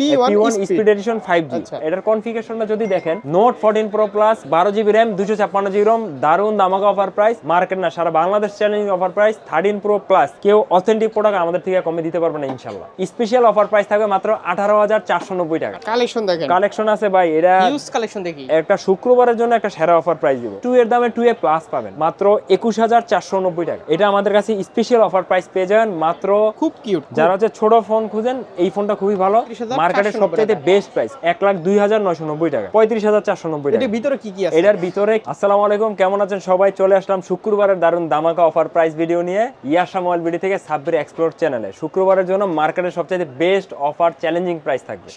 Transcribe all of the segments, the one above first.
P1 P1 Speed। Speed addition 5G। এটার কনফিগারেশনটা যদি দেখেন note 14 pro plus 12 GB RAM 256 GB ROM দারুণ দামাকা অফার প্রাইস মার্কেট না সারা Bangladesh challenging offer price 13 pro plus কেউ অথেন্টিক প্রোডাক্ট আমাদের থেকে কমে দিতে পারবে না ইনশাআল্লাহ। স্পেশাল অফার প্রাইস থাকবে মাত্র 18490 টাকা। কালেকশন দেখেন। কালেকশন আছে ভাই এটা হিউজ কালেকশন দেখি। একটা শুক্রবারের জন্য একটা সেরা অফার প্রাইস দিব। এর দামে টু এ প্লাস পাবেন। মাত্র একুশ হাজার চারশো নব্বই টাকা। এটা আমাদের কাছে স্পেশাল অফার প্রাইস পেয়ে যাবেন। মাত্র খুব কিউট যারা হচ্ছে ছোট ফোন খুঁজেন এই ফোনটা খুবই ভালো। 35,490 মার্কেটের সবচেয়ে বেস্ট প্রাইস এক লাখ দুই হাজার নয়শো নব্বই টাকা পঁয়ত্রিশ হাজার চারশো নব্বই টাকা। এটার ভিতরে কি কি আছে? এটার ভিতরে আসসালামু আলাইকুম কেমন আছেন সবাই? চলে আসলাম শুক্রবারের দারুণ দামাকা অফার প্রাইস ভিডিও নিয়ে ইয়াশা মোবাইল ভিডিও থেকে সাব্বির এক্সপ্লোর চ্যানেলে শুক্রবারের জন্য মার্কেটের সবচেয়ে বেস্ট অফার চ্যালেঞ্জিং প্রাইস থাকবে।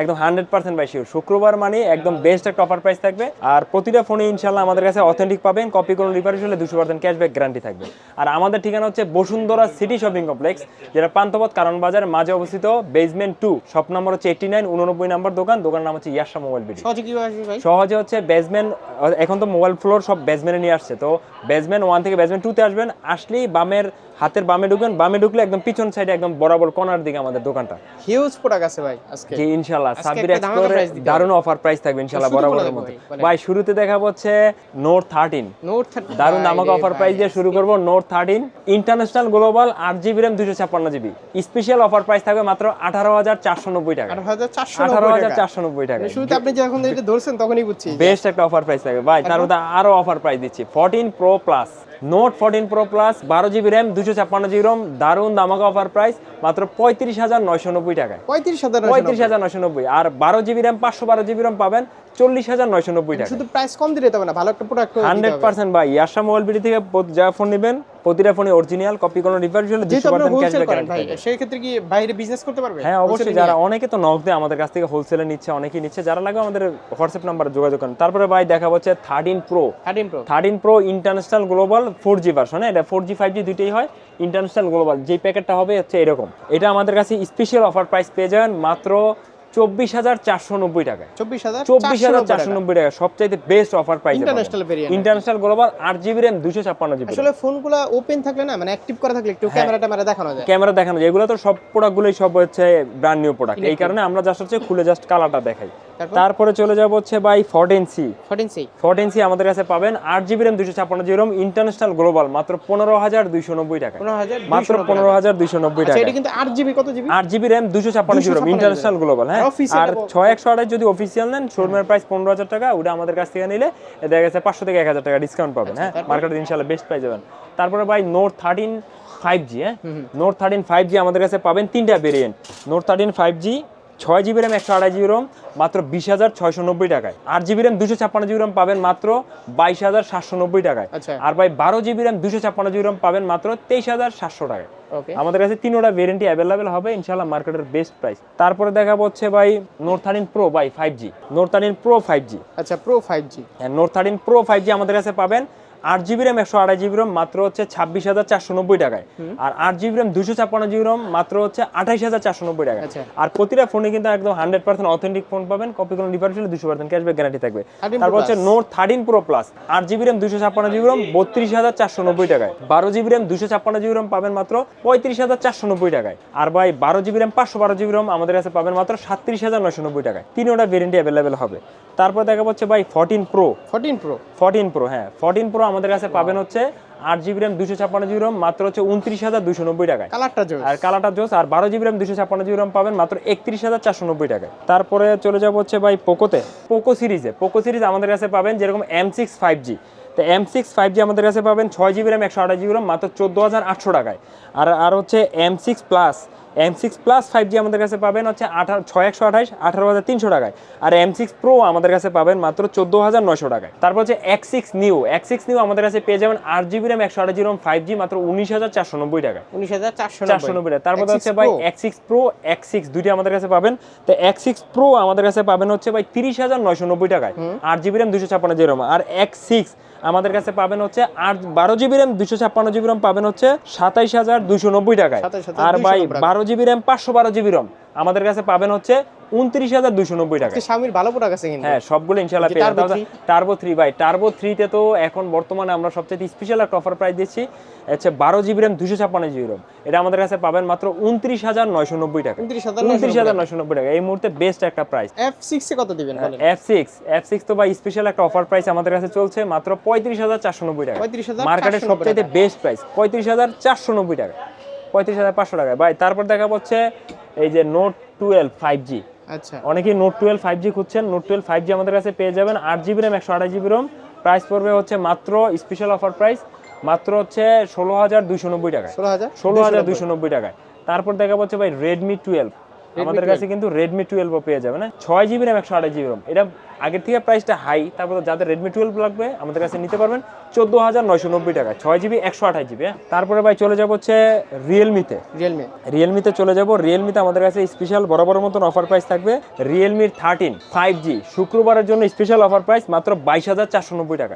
একদম হান্ড্রেড পার্সেন্ট বাই শিওর শুক্রবার মানে একদম বেস্ট একটা অফার প্রাইস থাকবে। আর প্রতিটা ফোনে ইনশাল্লাহ আমাদের কাছে অথেন্টিক পাবেন কপি কোনো রিপারিশ হলে দুশো পার্সেন্ট ক্যাশব্যাক গ্যারান্টি থাকবে। আর আমাদের ঠিকানা হচ্ছে বসুন্ধরা সিটি শপিং কমপ্লেক্স যেটা পান্থপথ কারণ বাজার মাঝে অবস্থিত বেসমেন্ট টু শপ নাম্বার হচ্ছে এইটি নাইন উননব্বই নাম্বার দোকান। দোকান নাম হচ্ছে ইয়াশা মোবাইল ভিডিও সহজে হচ্ছে বেসমেন্ট এখন তো মোবাইল ফ্লোর সব বেসমেন্টে নিয়ে আসছে। তো বেসমেন্ট ওয়ান থেকে বেসমেন্ট টুতে আসবেন। আসলেই বামের হাতের বামে ঢুকবেন। বামে ঢুকলে একদম পিছন সাইডে একদম বরাবর কর্নার দিকে আমাদের দোকানটা। হিউজ প্রোডাক্ট আছে ভাই আজকে। জি ইনশাআল্লাহ সাব্বির এক্সপ্লোরে দারুণ অফার প্রাইস থাকবে ইনশাআল্লাহ বরাবরের মতো ভাই, শুরুতে দেখাবো হচ্ছে নোট থার্টিন নোট 30 দারুণ দামাকা অফার প্রাইস দিয়ে শুরু করব নোট থার্টিন ইন্টারন্যাশনাল গ্লোবাল আট জিবি র্যাম দুশো ছাপ্পান্ন জিবি স্পেশাল অফার প্রাইস থাকবে মাত্র আঠারো হাজার চারশো নব্বই টাকা। 18490 আঠারো হাজার চারশো নব্বই টাকা। মানে শুরুতে আপনি যখন এটা ধরছেন তখনই বুঝছি। বেস্ট একটা অফার প্রাইস থাকবে। ভাই তার মধ্যে আরও অফার প্রাইস দিচ্ছি। Fourteen pro plus note fourteen pro plus বারো জিবি র্যাম দুশো ছাপ্পান্ন জিবি রম দারুণ দামাকা অফার প্রাইস মাত্র পঁয়ত্রিশ হাজার নয়শো নব্বই টাকায়। পঁয়ত্রিশ হাজার পঁয়ত্রিশ হাজার নয়শো নব্বই। আর বারো জিবি র্যাম পাঁচশো বারো জিবি রম পাবেন চল্লিশ হাজার নয়শো নব্বই টাকা শুধু প্রাইস কম দিলে তবে না ভালো একটা প্রোডাক্ট হান্ড্রেড পার্সেন্ট ভাই ইয়াশা মোবাইল বিডি থেকে যা ফোন নেবেন প্রতিটা ফোনে অরিজিনাল কপি কোনো আপনারা পার্সেন্ট ক্যাশব্যাক করেন ভাই সেই ক্ষেত্রে কি বাইরে বিজনেস করতে পারবে? হ্যাঁ অবশ্যই যারা? অনেকে তো নক দেয় আমাদের কাছ থেকে হোলসেলে নিচ্ছে অনেকেই নিচ্ছে। যারা লাগে আমাদের হোয়াটসঅ্যাপ নাম্বারে যোগাযোগ করেন। তারপরে ভাই দেখা হচ্ছে thirteen pro 13 pro thirteen pro international global four G version এটা ফোর জি ফাইভ জি দুইটাই হয় ইন্টারন্যাশনাল গ্লোবাল যে প্যাকেটটা হবে হচ্ছে এরকম। এটা আমাদের কাছে স্পেশাল অফার প্রাইস পেয়ে যাবেন মাত্র চব্বিশ হাজার চারশো নব্বই টাকায়। চব্বিশ হাজার চব্বিশ হাজার চারশো নব্বই টাকা সবচাইতে বেস্ট অফার পাই ইন্টারন্যাশনাল গ্লোবাল আট জিবি র্যাম দুশো ছাপ্পান্ন জিবি আসলে ফোনগুলো ওপেন থাকলে না মানে অ্যাক্টিভ করা থাকলে একটু ক্যামেরা ট্যামেরা দেখানো যায়। ক্যামেরা দেখানো যায়। এগুলো তো সব প্রোডাক্টগুলোই সব হচ্ছে ব্র্যান্ড নিউ প্রোডাক্ট এই কারণে আমরা জাস্ট হচ্ছে খুলে জাস্ট কালারটা দেখাই। তারপর? চলে যাব হচ্ছে by fourteen C 14 C fourteen C আমাদের কাছে পাবেন আট জিবি র্যাম দুশো ছাপ্পান্ন জিবি রম ইন্টারন্যাশনাল গ্লোবাল মাত্র পনেরো হাজার দুইশো নব্বই টাকা মাত্র পনেরো হাজার দুইশো নব্বই আচ্ছা টাকা কিন্তু আট জিবি কত জিবি আট জিবি র্যাম দুশো ছাপ্পান্ন জিবি রম ইন্টারন্যাশনাল গ্লোবাল হ্যাঁ? আর ছয় একশো আঠাশ যদি অফিসিয়াল নেন শোরুমের প্রাইস পনেরো হাজার টাকা ওটা আমাদের কাছ থেকে নিলে দেখা গেছে পাঁচশো থেকে এক হাজার টাকা ডিসকাউন্ট পাবেন হ্যাঁ? মার্কেটে ইনশাল্লাহ বেস্ট প্রাইস যাবেন তারপরে ভাই নোট থার্টিন ফাইভ জি হ্যাঁ? নোট থার্টিন ফাইভ জি আমাদের কাছে পাবেন তিনটা variant note thirteen five G ছয় জিবি র্যাম একশো আড়াই জিবি রম মাত্র বিশ হাজার ছয়শো নব্বই টাকায়। আট জিবি র্যাম দুশো ছাপ্পান্ন জিবি রম পাবেন মাত্র বাইশ হাজার সাতশো নব্বই টাকায়। আচ্ছা। আর ভাই বারো জিবি র্যাম দুশো ছাপ্পান্ন জিবি রম পাবেন মাত্র তেইশ হাজার সাতশো টাকায়। ওকে। আমাদের কাছে তিনোটা ভেরিয়েন্টই অ্যাভেলেবেল হবে ইনশাল্লাহ মার্কেটের বেস্ট প্রাইস তারপরে দেখা হচ্ছে ভাই note thirteen pro by five G note thirteen pro five G আচ্ছা pro 5G note thirteen pro five G আমাদের কাছে পাবেন আট জিবি র্যাম একশো আড়াই জিবি রম মাত্র হচ্ছে ছাব্বিশ হাজার চারশো নব্বই টাকায়। আর আট জিবি র্যাম দুশো ছাপ্পান্ন জিবি রম মাত্র হচ্ছে আঠাইশ হাজার চারশো নব্বই টাকায়। আচ্ছা। আর প্রতিটা ফোনে কিন্তু একদম হান্ড্রেড পার্সেন্ট অথেন্টিক ফোন পাবেন কপি কোনো ডিফারেন্স হলে দুশো পার্সেন্ট ক্যাশব্যাক গ্যারান্টি থাকবে। তারপর হচ্ছে নোট থার্টিন প্রো প্লাস আট জিবি র্যাম দুশো ছাপ্পান্ন জিবি রম বত্রিশ হাজার চারশো নব্বই টাকায়। বারো জিবি র্যাম দুশো ছাপ্পান্ন জিবি রম পাবেন মাত্র পঁয়ত্রিশ হাজার চারশো নব্বই টাকায়। আর ভাই বারো জিবি র্যাম পাঁচশো বারো জিবি রম আমাদের কাছে পাবেন মাত্র সাতত্রিশ হাজার নয়শো নব্বই টাকায়। তিনোটা ভেরিয়েন্টই অ্যাভেলেবেল হবে। তারপর দেখা হচ্ছে ভাই fourteen pro 14 pro fourteen pro হ্যাঁ ফোরটিন প্রো আমাদের কাছে পাবেন হচ্ছে আট জিবি র্যাম দুশো ছাপ্পান্ন জিবি রম মাত্র হচ্ছে উনত্রিশ হাজার দুশো নব্বই টাকায়। কালারটা জোস। আর কালারটা জোস আর বারো জিবি র্যাম দুশো ছাপ্পান্ন জিবি রম পাবেন মাত্র একত্রিশ হাজার চারশো নব্বই টাকায়। তারপরে চলে যাব হচ্ছে ভাই পোকোতে পোকো সিরিজে পোকো সিরিজ আমাদের কাছে পাবেন যেরকম এম সিক্স ফাইভ জি তো এম সিক্স ফাইভ জি আমাদের কাছে পাবেন ছয় জিবি র্যাম একশো আঠাশ জিবি রম মাত্র চোদ্দ হাজার আটশো টাকায়। আর আর হচ্ছে M six plus M six plus five G আমাদের কাছে পাবেন হচ্ছে আঠারো ছয় একশো আঠাশ আঠারো হাজার তিনশো টাকায়। আর এম সিক্স প্রো আমাদের কাছে পাবেন মাত্র চোদ্দ হাজার নয়শো টাকায়। তারপর হচ্ছে X six new X six new আমাদের কাছে পেয়ে যাবেন আট জিবি র্যাম একশো আঠাশ জিবি রম ফাইভ জি মাত্র উনিশ হাজার চারশো নব্বই টাকায়। উনিশ হাজার চারশো চারশো নব্বই টাকা তারপর হচ্ছে ভাই X six pro X six দুইটি আমাদের কাছে পাবেন। তো এক্স সিক্স প্রো আমাদের কাছে পাবেন হচ্ছে ভাই তিরিশ হাজার নয়শো নব্বই টাকায়। আট জিবি র্যাম দুশো ছাপ্পান্ন জিবি রম আর এক্স সিক্স আমাদের কাছে পাবেন হচ্ছে আট বারো জিবি র্যাম দুশো ছাপ্পান্ন জিবি রম পাবেন হচ্ছে সাতাইশ হাজার দুশো নব্বই টাকায়। আর ভাই বারো জিবি র্যাম পাঁচশো বারো জিবি রম আমাদের কাছে পাবেন হচ্ছে উনত্রিশ হাজার দুশো নব্বই টাকা স্বামীর ভালো প্রোডাক্ট আছে হ্যাঁ সবগুলো ইনশাল্লাহ পেয়ে যাবেন। টার্বো থ্রি বাই টার্বো থ্রিতে তো এখন বর্তমানে আমরা সবচেয়ে স্পেশাল একটা অফার প্রাইস দিচ্ছি হচ্ছে বারো জিবি র্যাম দুশো ছাপ্পান্ন জিবি র্যাম। এটা আমাদের কাছে পাবেন মাত্র উনত্রিশ হাজার নয়শো নব্বই টাকা। উনত্রিশ হাজার নয়শো নব্বই টাকা এই মুহূর্তে বেস্ট একটা প্রাইস এফ সিক্সে কত দিবেন এফ সিক্স এফ সিক্স তো বা স্পেশাল একটা অফার প্রাইস আমাদের কাছে চলছে মাত্র পঁয়ত্রিশ হাজার চারশো নব্বই টাকা মার্কেটের সবচেয়ে বেস্ট প্রাইস পঁয়ত্রিশ হাজার চারশো নব্বই টাকা পঁয়ত্রিশ হাজার পাঁচশো টাকা ভাই তারপর দেখা হচ্ছে এই যে নোট টুয়েলভ ফাইভ জি আচ্ছা। অনেকেই নোট টুয়েলভ ফাইভ জি খুঁজছেন। নোট টুয়েলভ ফাইভ জি আমাদের কাছে পেয়ে যাবেন। আট জিবি র্যাম একশো আঠাশ জিবি রোম প্রাইস পড়বে হচ্ছে মাত্র স্পেশাল অফার প্রাইস মাত্র হচ্ছে ষোলো হাজার দুইশো নব্বই টাকায়। ষোলো হাজার ষোলো হাজার দুইশো নব্বই টাকায়। তারপর দেখা পাচ্ছে ভাই রেডমি টুয়েলভ আমাদের কাছে কিন্তু রেডমি টুয়েলভও পেয়ে যাবে না ছয় জিবি র্যাম একশো আঠাশ জিবি রোম এটা আগের থেকে প্রাইসটা হাই তারপর যাদের রেডমি টুয়েলভ লাগবে আমাদের কাছে নিতে পারবেন চোদ্দ হাজার নয়শো নব্বই টাকা ছয় জিবি একশো আঠাশ জিবি তারপরে ভাই চলে যাব হচ্ছে রিয়েলমিতে রিয়েলমি রিয়েলমিতে চলে যাব। রিয়েলমিতে আমাদের কাছে স্পেশাল বরাবর মতন অফার প্রাইস থাকবে রিয়েলমির থার্টিন ফাইভ জি শুক্রবারের জন্য স্পেশাল অফার প্রাইস মাত্র বাইশ হাজার চারশো নব্বই টাকা।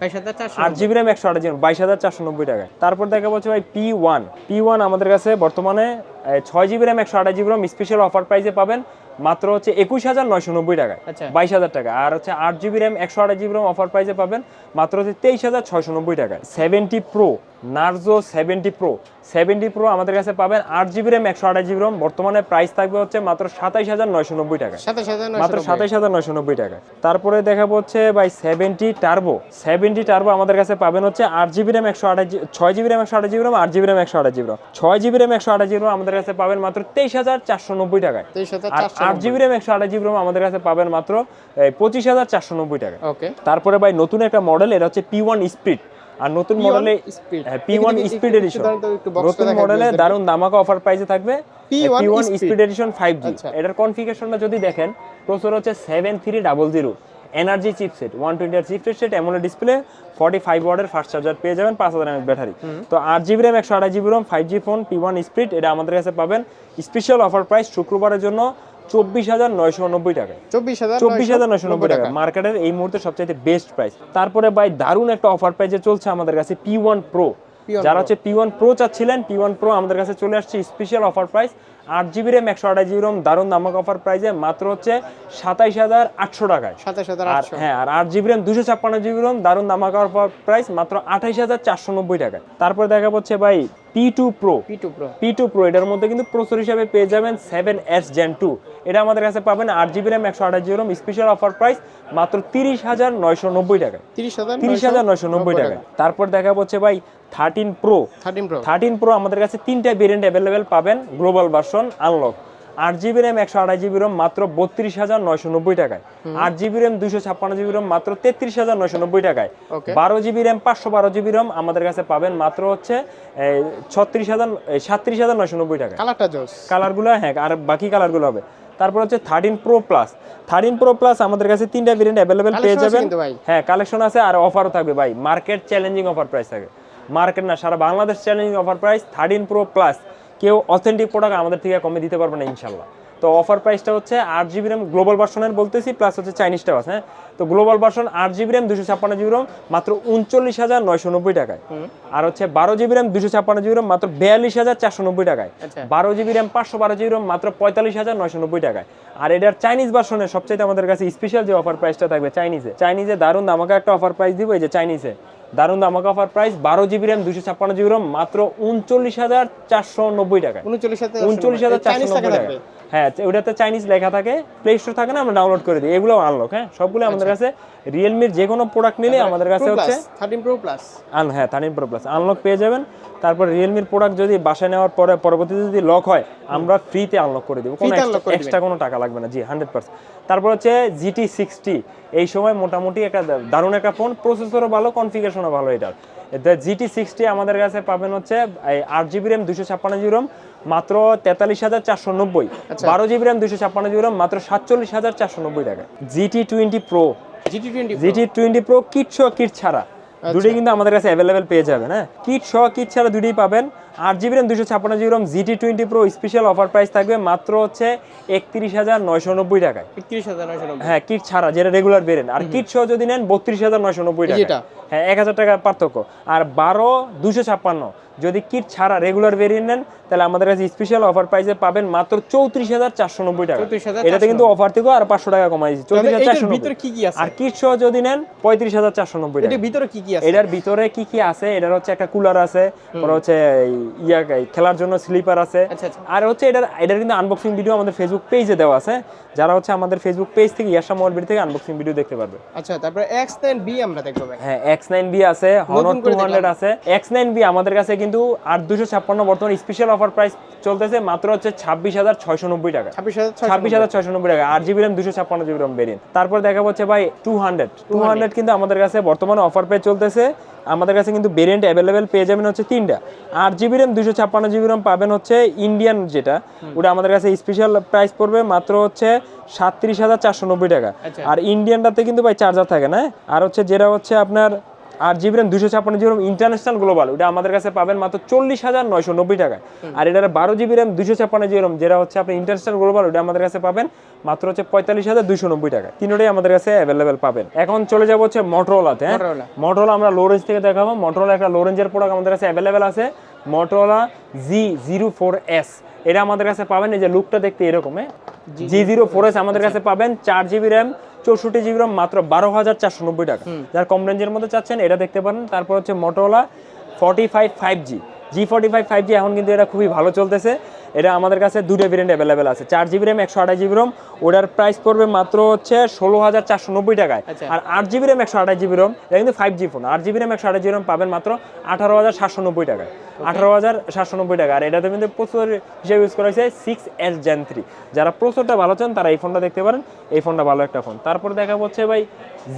আট জিবি র্যাম একশো আট জিবি বাইশ হাজার চারশো নব্বই টাকা। তারপর দেখা পাচ্ছে ভাই পি ওয়ান পি ওয়ান আমাদের কাছে বর্তমানে ছয় জিবি র্যাম একশো আঠাশ জিবি র্যাম স্পেশাল অফার প্রাইসে পাবেন। মাত্র হচ্ছে একুশ হাজার নয়শো নব্বই টাকায়। আচ্ছা। বাইশ হাজার টাকা। আর হচ্ছে আট জিবি র্যাম একশো আঠাশ জিবি র্যাম অফার প্রাইসে পাবেন মাত্র হচ্ছে তেইশ হাজার ছয়শো নব্বই টাকায়। Seventy pro Narzo seventy pro seventy pro আমাদের কাছে পাবেন আট জিবি র্যাম একশো আঠাশ জিবি র্যাম। বর্তমানে প্রাইস থাকবে হচ্ছে মাত্র সাতাইশ হাজার নয়শো নব্বই টাকা মাত্র সাতাইশ হাজার নয়শো নব্বই টাকা তারপরে দেখাবো হচ্ছে ভাই সেভেন্টি টার্বো সেভেন্টি টার্বো আমাদের কাছে পাবেন হচ্ছে আট জিবি র্যাম একশো আঠাশ ছয় জিবি র্যাম একশো আঠাশ জিবি র্যাম আট জিবি র্যাম একশো আঠাশ জিবি র্যাম। ছয় জিবি র্যাম একশো আঠাশ জিবি র্যাম আমাদের কাছে পাবেন মাত্র তেইশ হাজার চারশো নব্বই টাকায়। তেইশ হাজার আট জিবি র্যাম একশো আঠাশ জিবি র্যাম আমাদের কাছে পাবেন মাত্র পঁচিশ হাজার চারশো নব্বই টাকা। ওকে তারপরে ভাই নতুন একটা মডেল এটা হচ্ছে পি ওয়ান স্পিড আর নতুন মডেলে পি ওয়ান স্পিড এডিশন নতুন মডেলে। দারুণ দামাকা অফার প্রাইসে থাকবে। P one speed edition five G. এটার কনফিগারেশনটা যদি দেখেন প্রসেসর হচ্ছে seven three double zero energy chipset one twenty আর chipset set AMOLED display forty five ওয়ার্ডের ফাস্ট চার্জার পেয়ে যাবেন পাঁচ হাজার এমএচ ব্যাটারি তো আট জিবি র্যাম একশো আঠাশ GB RAM five G phone P one speed এটা আমাদের কাছে পাবেন। স্পেশাল অফার প্রাইস শুক্রবারের জন্য চব্বিশ হাজার নয়শো নব্বই টাকায় চব্বিশ হাজার চব্বিশ হাজার নয়শো নব্বই টাকা। মার্কেটের এই মুহূর্তে সবচাইতে বেস্ট প্রাইস তারপরে ভাই দারুণ একটা অফার প্রাইসে চলছে আমাদের কাছে পি ওয়ান প্রো যারা হচ্ছে পি ওয়ান প্রো চাচ্ছিলেন পি ওয়ান প্রো আমাদের কাছে চলে আসছে স্পেশাল অফার প্রাইস আট জিবি র্যাম একশো আঠাশ জিবি র্যাম দারুণ দামাক অফার প্রাইসে মাত্র হচ্ছে সাতাইশ হাজার আটশো টাকায়। আর হ্যাঁ আর আট জিবি র্যাম দুশো ছাপ্পান্ন জিবি র্যাম দারুণ দামাকা অফার প্রাইস মাত্র আঠাইশ হাজার চারশো নব্বই টাকায়। তারপর দেখা হচ্ছে ভাই P two pro P two pro P two pro এটার মধ্যে কিন্তু প্রসেসর হিসাবে পেয়ে যাবেন সেভেন এস জেন টু এটা আমাদের কাছে পাবেন আট জিবি র্যাম একশো আঠাশ GB RAM special offer price মাত্র তিরিশ হাজার নয়শো নব্বই টাকা তিরিশ হাজার তিরিশ হাজার নয়শো নব্বই টাকা তারপর দেখা হচ্ছে ভাই thirteen pro thirteen pro thirteen pro আমাদের কাছে তিনটা ভেরিয়েন্ট অ্যাভেলেবেল পাবেন গ্লোবাল ভার্সন আনলক আট জিবি র্যাম একশো আঠাশ জিবি র্যাম মাত্র বত্রিশ হাজার নয়শো নব্বই টাকায়। আট জিবি র্যাম দুশো ছাপ্পান্ন জিবি র্যাম মাত্র তেত্রিশ হাজার নয়শো নব্বই টাকায়। বারো জিবি র্যাম পাঁচশো বারো জিবি র্যাম আমাদের কাছে পাবেন মাত্র হচ্ছে ছত্রিশ হাজার সাতত্রিশ হাজার নয়শো নব্বই টাকায়। কালারটা কালারগুলো হ্যাঁ আর বাকি কালারগুলো হবে। তারপর হচ্ছে thirteen pro plus thirteen pro plus আমাদের কাছে তিনটা ভেরিয়েন্ট অ্যাভেলেবেল পেয়ে যাবেন। হ্যাঁ কালেকশন আছে আর অফারও থাকবে ভাই। মার্কেট চ্যালেঞ্জিং অফার প্রাইস থাকে। মার্কেট না সারা Bangladesh challenging offer price thirteen pro plus কেউ অথেন্টিক প্রোডাক্ট আমাদের থেকে কমে দিতে পারবে না ইনশাল্লাহ তো অফার প্রাইসটা হচ্ছে আট জিবি র্যাম গ্লোবাল ভার্সনের বলতেছি প্লাস হচ্ছে চাইনিজটাও আছে হ্যাঁ? তো গ্লোবাল ভার্সন আট জিবি র্যাম দুশো ছাপ্পান্ন জিবি র্যাম মাত্র উনচল্লিশ হাজার নয়শো নব্বই টাকায়। আর হচ্ছে বারো জিবি র্যাম দুশো ছাপ্পান্ন জিবি র্যাম মাত্র বিয়াল্লিশ হাজার চারশো নব্বই টাকায়। আচ্ছা। বারো জিবি র্যাম পাঁচশো বারো জিবি র্যাম মাত্র পঁয়তাল্লিশ হাজার নয়শো নব্বই টাকায়। আর এটার চাইনিজ ভার্সনের সবচেয়ে আমাদের কাছে স্পেশাল যে অফার প্রাইসটা থাকবে চাইনিজে চাইনিজে দারুণ আমাকে একটা অফার প্রাইস দিব এই যে চাইনিজে দারুণ আমাকে অফার প্রাইস বারো জিবি র্যাম দুশো ছাপ্পান্ন জিবি র্যাম মাত্র উনচল্লিশ হাজার চারশো নব্বই টাকা উনচল্লিশ হাজার উনচল্লিশ হাজার চারশো নব্বই টাকা হ্যাঁ ওটাতে চাইনিজ লেখা থাকে প্লে স্টোর থাকে না আমরা ডাউনলোড করে দিই। এগুলো আনলক হ্যাঁ? সবগুলো আমাদের কাছে রিয়েলমির যে কোনো প্রোডাক্ট নিলে আমাদের কাছে হচ্ছে থার্টিন প্রো প্লাস আন হ্যাঁ থার্টিন প্রো প্লাস আনলক পেয়ে যাবেন। তারপর রিয়েলমির প্রোডাক্ট যদি বাসায় নেওয়ার পরে পরবর্তীতে যদি লক হয় আমরা ফ্রিতে আনলক করে দেবো। কোনো এক্সট্রা কোনো টাকা লাগবে না। জি হান্ড্রেড পার্সেন্ট তারপর হচ্ছে জিটি সিক্সটি এই সময় মোটামুটি একটা দারুণ একটা ফোন প্রসেসরও ভালো কনফিগারেশনও ভালো এটার। জিটি সিক্সটি আমাদের কাছে পাবেন হচ্ছে আট জিবি র্যাম দুশো ছাপ্পান্ন জিবি র্যাম মাত্র তেতাল্লিশ হাজার চারশো নব্বই। আচ্ছা। বারো জিবি র্যাম দুশো ছাপ্পান্ন জিবি র্যাম মাত্র সাতচল্লিশ হাজার চারশো নব্বই টাকা। GT twenty pro. GT twenty GT twenty pro kit সহ কিট ছাড়া। দুটোই কিন্তু আমাদের কাছে অ্যাভেলেবেল পেয়ে যাবেন হ্যাঁ? কিট সহ কিট ছাড়া দুটোই পাবেন। আট জিবি র্যাম দুশো ছাপ্পান্ন GB RAM GT twenty pro special offer price থাকবে মাত্র হচ্ছে একত্রিশ হাজার নয়শো নব্বই টাকায়। একত্রিশ হাজার নয়শো নব্বই। হ্যাঁ কিট ছাড়া যেটা রেগুলার বেরেন আর কিট সহ যদি নেন বত্রিশ হাজার নয়শো নব্বই টাকা হ্যাঁ এক হাজার টাকা পার্থক্য। আর বারো দুশো ছাপ্পান্ন। যদি কিট ছাড়া রেগুলার ভেরিয়েন্ট নেন তাহলে আমাদের কাছে স্পেশাল অফার প্রাইসে পাবেন মাত্র চৌত্রিশ হাজার চারশো নব্বই টাকা এটাতে কিন্তু অফার থেকেও আর পাঁচশো টাকা কমাই দিচ্ছি। চৌত্রিশ হাজার চারশো ভিতরে কি কি আছে? আর কিট সহ যদি নেন পঁয়ত্রিশ হাজার চারশো নব্বই টাকা। এটার ভিতরে কি কি আছে? এটার ভিতরে কি কি আছে? এটার হচ্ছে একটা কুলার আছে পরে হচ্ছে এই ইয়া খেলার জন্য স্লিপার আছে। আচ্ছা, আচ্ছা। আর হচ্ছে এটার এটার কিন্তু আনবক্সিং ভিডিও আমাদের ফেসবুক পেজে দেওয়া আছে। যারা হচ্ছে আমাদের ফেসবুক পেজ থেকে ইয়াশা মোবাইল থেকে আনবক্সিং ভিডিও দেখতে পারবে। আচ্ছা তারপরে এক্স টেন বি আমরা দেখব হ্যাঁ এক্স নাইন বি আছে হনর টু হান্ড্রেড আছে। এক্স নাইন বি আমাদের কাছে কিন্তু আট দুশো ছাপ্পান্ন বর্তমানে স্পেশাল অফার প্রাইস চলতেছে মাত্র হচ্ছে ছাব্বিশ হাজার ছয়শো নব্বই টাকা। ছাব্বিশ হাজার ছয়শো নব্বই। টাকা আট জিবি র্যাম দুশো ছাপ্পান্ন জিবি র্যাম ভেরিয়েন্ট তারপর দেখা হচ্ছে ভাই টু হান্ড্রেড টু হান্ড্রেড কিন্তু আমাদের কাছে বর্তমানে অফার পেয়ে চলতেছে। আমাদের কাছে কিন্তু ভেরিয়েন্ট অ্যাভেলেবেল পেয়ে যাবেন হচ্ছে তিনটা। আট জিবি র্যাম দুশো ছাপ্পান্ন জিবি র্যাম পাবেন হচ্ছে ইন্ডিয়ান যেটা। ওটা আমাদের কাছে স্পেশাল প্রাইস পড়বে মাত্র হচ্ছে সাতত্রিশ হাজার চারশো নব্বই টাকা। আচ্ছা। আর ইন্ডিয়ানটাতে কিন্তু ভাই চার্জার থাকে না আর হচ্ছে যেটা হচ্ছে আপনার আট জিবি র্যাম দুশো ছাপ্পান্ন জিবি র্যাম ইন্টারন্যাশনাল গ্লোবাল ওটা আমাদের কাছে পাবেন মাত্র চল্লিশ হাজার নয়শো নব্বই টাকায়। আর এটার বারো জিবি র্যাম দুশো ছাপ্পান্ন জিবি র্যাম যেটা হচ্ছে আপনি ইন্টারন্যাশনাল গ্লোবাল ওটা আমাদের কাছে পাবেন মাত্র হচ্ছে পঁয়তাল্লিশ হাজার দুশো নব্বই টাকা তিনটাই আমাদের কাছে অ্যাভেলেবেল পাবেন। এখন চলে যাব হচ্ছে মোটরোলাতে হ্যাঁ। মোটরোলা আমরা লো রেঞ্জ থেকে দেখাবো। মোটরোলা একটা লো রেঞ্জের প্রোডাক্ট আমাদের কাছে অ্যাভেলেবেল আছে। Motorola G zero four S এটা আমাদের কাছে পাবেন এই যে লুকটা দেখতে এরকম হ্যাঁ? জি জিরো ফোর এস আমাদের কাছে পাবেন চার জিবি র্যাম চৌষট্টি জিবি র্যাম মাত্র বারো হাজার চারশো নব্বই টাকা। যার কম রেঞ্জের মধ্যে চাচ্ছেন এটা দেখতে পারেন তারপর হচ্ছে Motorola forty five five G G forty five five G এখন কিন্তু এটা খুবই ভালো চলতেছে। এটা আমাদের কাছে দুটো ভেরিয়েন্ট অ্যাভেলেবেল আছে। চার জিবি র্যাম একশো আঠাশ জিবি র্যাম ওটার প্রাইস পড়বে মাত্র হচ্ছে ষোলো হাজার চারশো নব্বই টাকায়। আচ্ছা। আর আট জিবি র্যাম একশো আঠাশ জিবি রোম এটা কিন্তু ফাইভ জি ফোন আট জিবি র্যাম একশো আঠাশ জিবি রোম পাবেন মাত্র আঠারো হাজার সাতশো নব্বই টাকায়। আঠারো হাজার সাতশো নব্বই টাকা আর এটাতে কিন্তু প্রচুর হিসেবে ইউজ করা হয়েছে সিক্স এস জেন থ্রি যারা প্রচুরটা ভালো চান তারা এই ফোনটা দেখতে পারেন। এই ফোনটা ভালো একটা ফোন তারপর দেখা হচ্ছে ভাই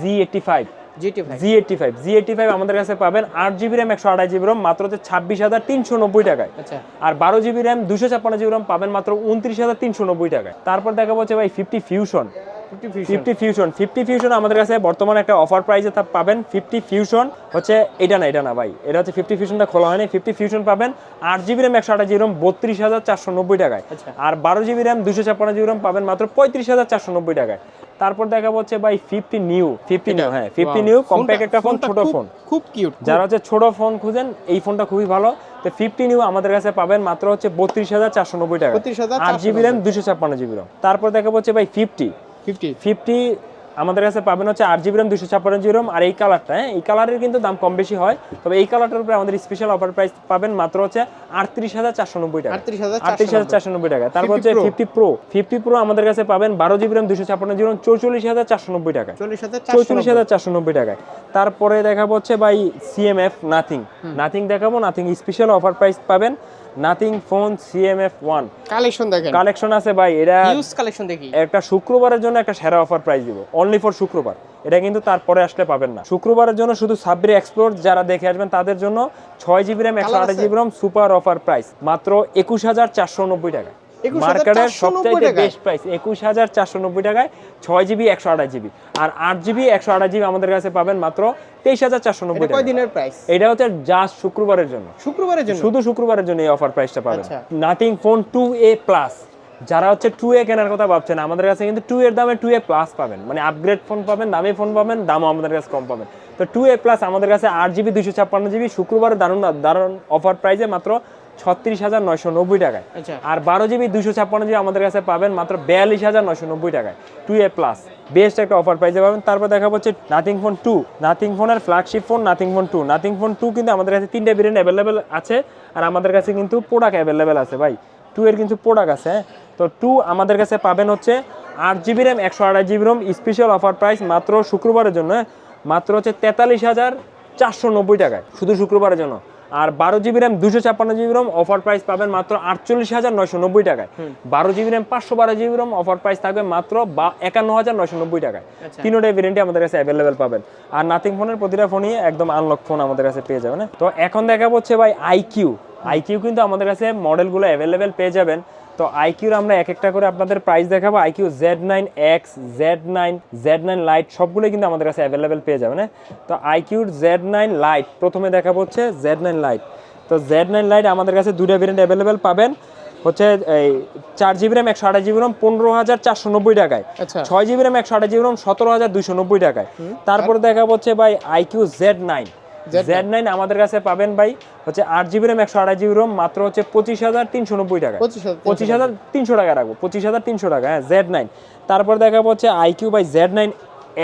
জি এইটটি ফাইভ জিটি ভাই G eighty five G eighty five আমাদের কাছে পাবেন আট জিবি র্যাম একশো আঠাশ জিবি রোম মাত্র হচ্ছে ছাব্বিশ হাজার তিনশো নব্বই টাকায়। আচ্ছা। আর বারো জিবি র্যাম দুশো ছাপ্পান্ন জিবি র্যাম পাবেন মাত্র উনত্রিশ হাজার তিনশো নব্বই টাকায়। তারপর দেখা হচ্ছে ভাই fifty fusion fifty fusion fifty fusion আমাদের কাছে বর্তমানে একটা অফার প্রাইসে তা পাবেন। ফিফটি ফিউশন হচ্ছে এটা না এটা না ভাই। এটা হচ্ছে ফিফটি ফিউশনটা খোলা হয়নি। ফিফটি ফিউশন পাবেন আট জিবি র্যাম একশো আঠাশ জিবি র্যাম বত্রিশ হাজার চারশো নব্বই টাকায়। আচ্ছা। আর বারো জিবি র্যাম দুশো ছাপ্পান্ন জিবি র্যাম পাবেন মাত্র পঁয়ত্রিশ হাজার চারশো নব্বই টাকায়। তারপর দেখা হচ্ছে ভাই ফিফটি নিউ ফিফটি নিউ হ্যাঁ ফিফটি নিউ কম্প্যাক্ট একটা ফোন ছোট ফোন খুব কিউট যারা হচ্ছে ছোট ফোন খুঁজেন এই ফোনটা খুবই ভালো। তো ফিফটি নিউ আমাদের কাছে পাবেন মাত্র হচ্ছে বত্রিশ হাজার চারশো নব্বই টাকা 32,490 আট জিবি র্যাম দুশো ছাপ্পান্ন জিবি র্যাম তারপর দেখা হচ্ছে ভাই ফিফটি ফিফটি ফিফটি আমাদের কাছে পাবেন হচ্ছে আট জিবি র্যাম দুশো ছাপ্পান্ন জিবি র্যাম আর এই কালারটা হ্যাঁ? এই কালারের কিন্তু দাম কম বেশি হয় তবে এই কালারটার উপরে আমাদের স্পেশাল অফার প্রাইস পাবেন মাত্র হচ্ছে আটত্রিশ হাজার চারশো নব্বই টাকা। আটত্রিশ হাজার চারশো নব্বই টাকা। তারপর হচ্ছে ফিফটি প্রো ফিফটি প্রো আমাদের কাছে পাবেন বারো জিবি র্যাম দুশো ছাপ্পান্ন জিবি র্যাম চৌচল্লিশ হাজার চারশো নব্বই টাকা চৌচল্লিশ হাজার চারশো নব্বই টাকায়। তারপরে দেখাবো হচ্ছে ভাই সিএমএফ নাথিং নাথিং দেখাবো নাথিং স্পেশাল অফার প্রাইস পাবেন। Nothing phone CMF one collection দেখেন। কালেকশন আছে ভাই এটা হিউজ কালেকশন দেখি। একটা শুক্রবারের জন্য একটা সেরা অফার প্রাইস দিব। অনলি ফর শুক্রবার। এটা কিন্তু তারপরে আসলে পাবেন না। শুক্রবারের জন্য শুধু সাবরি এক্সপ্লোর যারা দেখে আসবেন তাদের জন্য ছয় জিবি র্যাম একশো আট আঠাশ GB RAM super offer price মাত্র একুশ হাজার চারশো নব্বই টাকা। 21,490 মার্কেটের সবচাইতে বেস্ট প্রাইস একুশ হাজার চারশো নব্বই টাকায় ছয় জিবি একশো আঠাশ জিবি আর আট জিবি একশো আঠাশ জিবি আমাদের কাছে পাবেন মাত্র তেইশ হাজার চারশো নব্বই টাকা। দিনের প্রাইস এটা হচ্ছে জাস্ট শুক্রবারের জন্য। শুক্রবারের জন্য? শুধু শুক্রবারের জন্য এই অফার প্রাইসটা পাবেন। Nothing phone two A plus যারা হচ্ছে টু এ কেনার কথা ভাবছেন আমাদের কাছে কিন্তু টু এর দামে টু এ প্লাস পাবেন। মানে আপগ্রেড ফোন পাবেন দামি ফোন পাবেন দামও আমাদের কাছে কম পাবেন। তো টু এ প্লাস আমাদের কাছে আট জিবি দুশো ছাপ্পান্ন জিবি শুক্রবারে দারুণ দারুণ অফার প্রাইসে মাত্র ছত্রিশ হাজার নয়শো নব্বই টাকায়। আচ্ছা। আর বারো জিবি দুশো ছাপ্পান্ন জিবি আমাদের কাছে পাবেন মাত্র বিয়াল্লিশ হাজার নয়শো নব্বই টাকায়। টু এ প্লাস বেস্ট একটা অফার প্রাইসে পাবেন। তারপর দেখা হচ্ছে নাথিং ফোন টু নাথিং ফোনের flagship phone nothing phone two nothing phone two কিন্তু আমাদের কাছে তিনটে ভেরিয়েন্ট অ্যাভেলেবেল আছে। আর আমাদের কাছে কিন্তু প্রোডাক্ট অ্যাভেলেবেল আছে ভাই। টু এর কিন্তু প্রোডাক্ট আছে হ্যাঁ? তো টু আমাদের কাছে পাবেন হচ্ছে আট জিবি র্যাম একশো আড়াই GB ROM special offer price মাত্র শুক্রবারের জন্য হ্যাঁ? মাত্র হচ্ছে তেতাল্লিশ হাজার চারশো নব্বই টাকায়। শুধু শুক্রবারের জন্য। আর বারো জিবি র্যাম দুশো ছাপ্পান্ন জিবি রোম অফার প্রাইস পাবেন মাত্র আটচল্লিশ হাজার নয়শো নব্বই টাকায়। বারো জিবি র্যাম পাঁচশো বারো জিবি রোম অফার প্রাইস থাকবে মাত্র বা- একান্ন হাজার নয়শো নব্বই টাকায়। আচ্ছা। তিনোটাই ভেরিয়েন্টই আমাদের কাছে অ্যাভেলেবেল পাবেন। আর নাথিং ফোনের প্রতিটা ফোনই একদম আনলক ফোন আমাদের কাছে পেয়ে যাবেন হ্যাঁ? তো এখন দেখা হচ্ছে ভাই আইকিউ আইকিউ কিন্তু আমাদের কাছে মডেলগুলো অ্যাভেলেবেল পেয়ে যাবেন। তো আইকিউর আমরা এক একটা করে আপনাদের প্রাইস দেখাবো। IQOO Z nine X Z nine Z nine lite সবগুলো কিন্তু আমাদের কাছে অ্যাভেলেবেল পেয়ে যাবেন হ্যাঁ? তো আইকিউর জেড নাইন লাইট প্রথমে দেখাবো হচ্ছে জেড নাইন লাইট তো জেড নাইন লাইট আমাদের কাছে দুইটা ভেরিয়েন্ট অ্যাভেলেবেল পাবেন হচ্ছে এই চার জিবি র্যাম একশো আঠাশ জিবি র্যাম পনেরো হাজার চারশো নব্বই টাকায়। আচ্ছা। ছয় জিবি র্যাম একশো আঠাশ জিবি র্যাম সতেরো হাজার দুইশো নব্বই টাকায়। তারপরে দেখা হচ্ছে ভাই iQOO Z nine Z9 Z nine আমাদের কাছে পাবেন ভাই হচ্ছে আট জিবি র্যাম একশো আঠাশ জিবি র্যাম মাত্র হচ্ছে পঁচিশ হাজার তিনশো নব্বই টাকা। পঁচিশ হাজার তিনশো টাকা রাখব পঁচিশ হাজার তিনশো টাকা হ্যাঁ জেড নাইন তারপর দেখা হচ্ছে iQOO by Z nine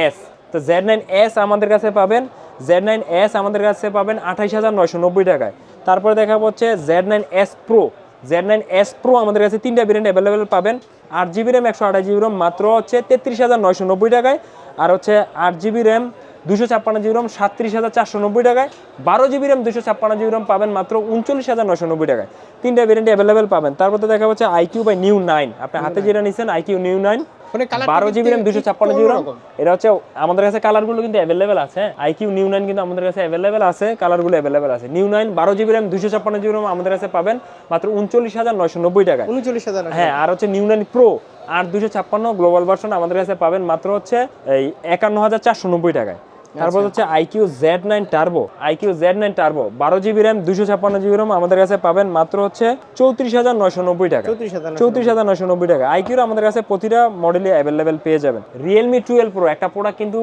S তো জেড নাইন এস আমাদের কাছে পাবেন জেড নাইন এস আমাদের কাছে পাবেন আঠাইশ হাজার নয়শো নব্বই টাকায়। তারপরে দেখা হচ্ছে Z nine S pro Z nine S pro আমাদের কাছে তিনটা ভেরিয়েন্ট অ্যাভেলেবেল পাবেন আট জিবি র্যাম একশো আঠাশ জিবি র্যাম মাত্র হচ্ছে তেত্রিশ হাজার নয়শো নব্বই টাকায়। আর হচ্ছে আট জিবি র্যাম দুশো ছাপ্পান্ন জিবি র্যাম সাতত্রিশ হাজার চারশো নব্বই টাকায়। বারো জিবি র্যাম দুশো ছাপ্পান্ন জিবি র্যাম পাবেন মাত্র উনচল্লিশ হাজার নয়শো নব্বই টাকায়। তিনটা ভেরিয়েন্ট অ্যাভেলেবেল পাবেন। তারপর তো দেখা হচ্ছে আইকিউ বাই নিউ নাইন আপনি হাতে যেটা নিচ্ছেন আইকিউ নিউ নাইন বারো জিবি র্যাম দুশো ছাপ্পান্ন জিবি র্যাম। এটা হচ্ছে আমাদের কাছে কালারগুলো কিন্তু অ্যাভেলেবেল আছে। আইকিউ নিউ নাইন কিন্তু আমাদের কাছে অ্যাভেলেবেল আছে কালারগুলো অ্যাভেলেবেল আছে। নিউ নাইন বারো জিবি র্যাম দুশো ছাপ্পান্ন জিবি র্যাম আমাদের কাছে পাবেন মাত্র উনচল্লিশ হাজার নয়শো নব্বই টাকায়। উনচল্লিশ হাজার হ্যাঁ আর হচ্ছে নিউ নাইন প্রো আর দুশো ছাপ্পান্ন গ্লোবাল ভার্সন আমাদের কাছে পাবেন মাত্র হচ্ছে এই একান্ন হাজার চারশো নব্বই টাকায়। তারপর হচ্ছে iQOO Z nine turbo iQOO Z nine turbo বারো জিবি র্যাম দুশো ছাপ্পান্ন জিবি র্যাম আমাদের কাছে পাবেন মাত্র হচ্ছে চৌত্রিশ হাজার নয়শো নব্বই টাকা। চৌত্রিশ হাজার নয়শো নব্বই। টাকা। আইকিউর আমাদের কাছে প্রতিটা মডেলই অ্যাভেলেবেল পেয়ে যাবেন। রিয়েলমি টুয়েলভ প্রো একটা প্রোডাক্ট কিন্তু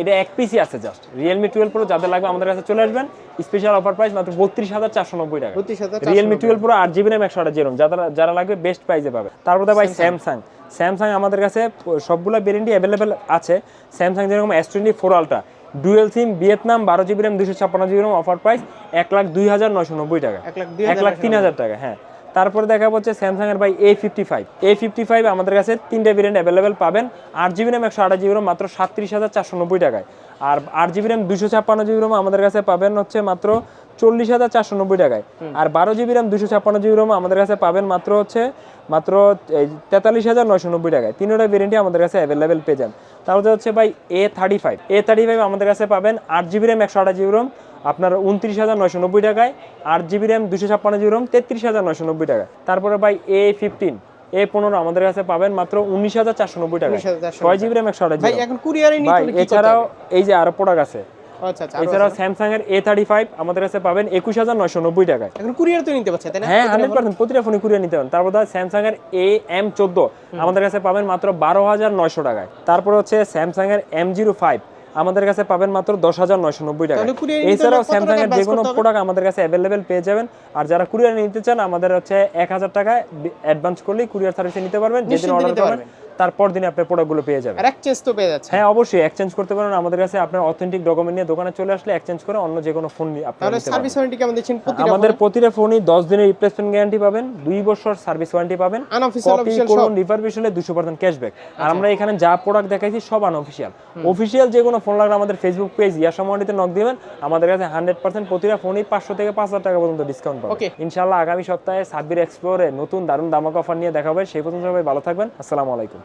এটা এক পিসি আছে জাস্ট রিয়েলমি টুয়েলভ প্রো যাদের লাগবে আমাদের কাছে চলে আসবেন। স্পেশাল অফার প্রাইস মাত্র বত্রিশ হাজার চারশো নব্বই টাকা। রিয়েলমি টুয়েলভ প্রো আট জিবি র্যাম একশো আঠাশ জিরো যারা যারা লাগবে বেস্ট প্রাইসে পাবে। তারপরে ভাই স্যামসাং স্যামসাং আমাদের কাছে সবগুলো ভেরিয়েন্টই অ্যাভেলেবেল আছে। স্যামসাং যেরকম S twenty four ultra dual SIM Vietnam বারো জিবি র্যাম দুশো ছাপ্পান্ন জিবি র্যাম অফার প্রাইস এক লাখ দুই হাজার নয়শো নব্বই টাকা। এক লাখ দুই এক লাখ তিন হাজার টাকা হ্যাঁ। তারপরে দেখা হচ্ছে স্যামসাং এর ভাই A fifty five A fifty five আমাদের কাছে তিনটে ভেরিয়েন্ট অ্যাভেলেবেল পাবেন। আট জিবি র্যাম একশো আঠাশ জিবি র্যাম মাত্র সাতত্রিশ হাজার চারশো নব্বই টাকায়। আর আট জিবি র্যাম দুশো ছাপ্পান্ন জিবি র্যাম আমাদের কাছে পাবেন হচ্ছে মাত্র চল্লিশ হাজার চারশো নব্বই টাকায়। আর বারো জিবি র্যাম দুশো ছাপ্পান্ন জিবি র্যাম আমাদের কাছে পাবেন মাত্র হচ্ছে মাত্র তেতাল্লিশ হাজার নয়শো নব্বই টাকায়। তিনটা ভেরিয়েন্টই আমাদের কাছে অ্যাভেলেবেল পেয়ে যান তারপরে হচ্ছে ভাই A thirty five A thirty five আমাদের কাছে পাবেন আট জিবি র্যাম একশো আঠাশ জিবি র্যাম আপনার উনত্রিশ হাজার নয়শো নব্বই টাকায়। আট জিবি র্যাম দুশো ছাপ্পান্ন জিবি র্যাম তেত্রিশ হাজার নয়শো নব্বই টাকা তারপরে ভাই এ ফিফটিন এ পনেরো আমাদের কাছে পাবেন মাত্র উনিশ হাজার চারশো নব্বই টাকা ছয় জিবি র্যাম একশো আঠাশ এছাড়াও এই যে আরও প্রোডাক্ট আছে আচ্ছা আচ্ছা এছাড়াও স্যামসাং এর এ থার্টি ফাইভ আমাদের কাছে পাবেন একুশ হাজার নয়শো নব্বই টাকায়। এখন কুরিয়ার তো নিতে পারছে তাই না? হ্যাঁ হান্ড্রেড পার্সেন্ট প্রতিটা ফোনে কুরিয়ার নিতে পারেন তারপর স্যামসাং এর এ এম চোদ্দ আমাদের কাছে পাবেন মাত্র বারো হাজার নয়শো টাকায়। তারপর হচ্ছে স্যামসাং এর এম জিরো ফাইভ আমাদের কাছে পাবেন মাত্র দশ হাজার নয়শো নব্বই টাকা এছাড়াও স্যামসাং এর যে কোনো প্রোডাক্ট আমাদের কাছে অ্যাভেলেবেল পেয়ে যাবেন। আর যারা কুরিয়ার নিতে চান আমাদের হচ্ছে এক হাজার টাকা অ্যাডভান্স করলেই কুরিয়ার সার্ভিসে নিতে পারবেন। যেদিন অর্ডার করবেন তারপর দিনে আপনি প্রোডাক্টগুলো পেয়ে যাবেন। আর এক্সচেঞ্জ তো পেয়ে যাচ্ছে হ্যাঁ অবশ্যই এক্সচেঞ্জ করতে পারেন। আমাদের কাছে আপনার অথেন্টিক ডকুমেন্ট নিয়ে দোকানে চলে আসলে এক্সচেঞ্জ করে অন্য যে কোনো ফোন আপনি তাহলে সার্ভিস ওয়ারেন্টি কেমন দিচ্ছেন? প্রতিটা আমাদের প্রতিটা ফোনই দশ দিনের রিপ্লেসমেন্ট গ্যারান্টি পাবেন দুই বছর সার্ভিস ওয়ারেন্টি পাবেন করুন সব। আচ্ছা। রিফারবিশ হলে দুশো পার্সেন্ট ক্যাশব্যাক আর আমরা এখানে যা প্রোডাক্ট দেখাইছি সব আনঅফিসিয়াল অফিসিয়াল যে কোনো ফোন লাগলে আমাদের ফেসবুক পেজ ইয়াসা মন্ডিতে নক দিবেন। আমাদের কাছে হান্ড্রেড পার্সেন্ট প্রতিটা ফোনই পাঁচশো থেকে পাঁচ হাজার টাকা পর্যন্ত ডিসকাউন্ট পাবেন। Okay. ইনশাল্লাহ আগামী সপ্তাহে সাব্বির এক্সপ্লোরে নতুন দারুণ দামাক অফার নিয়ে দেখাবে সেই পর্যন্ত সবাই ভালো থাকবেন। আসসালামু আলাইকুম।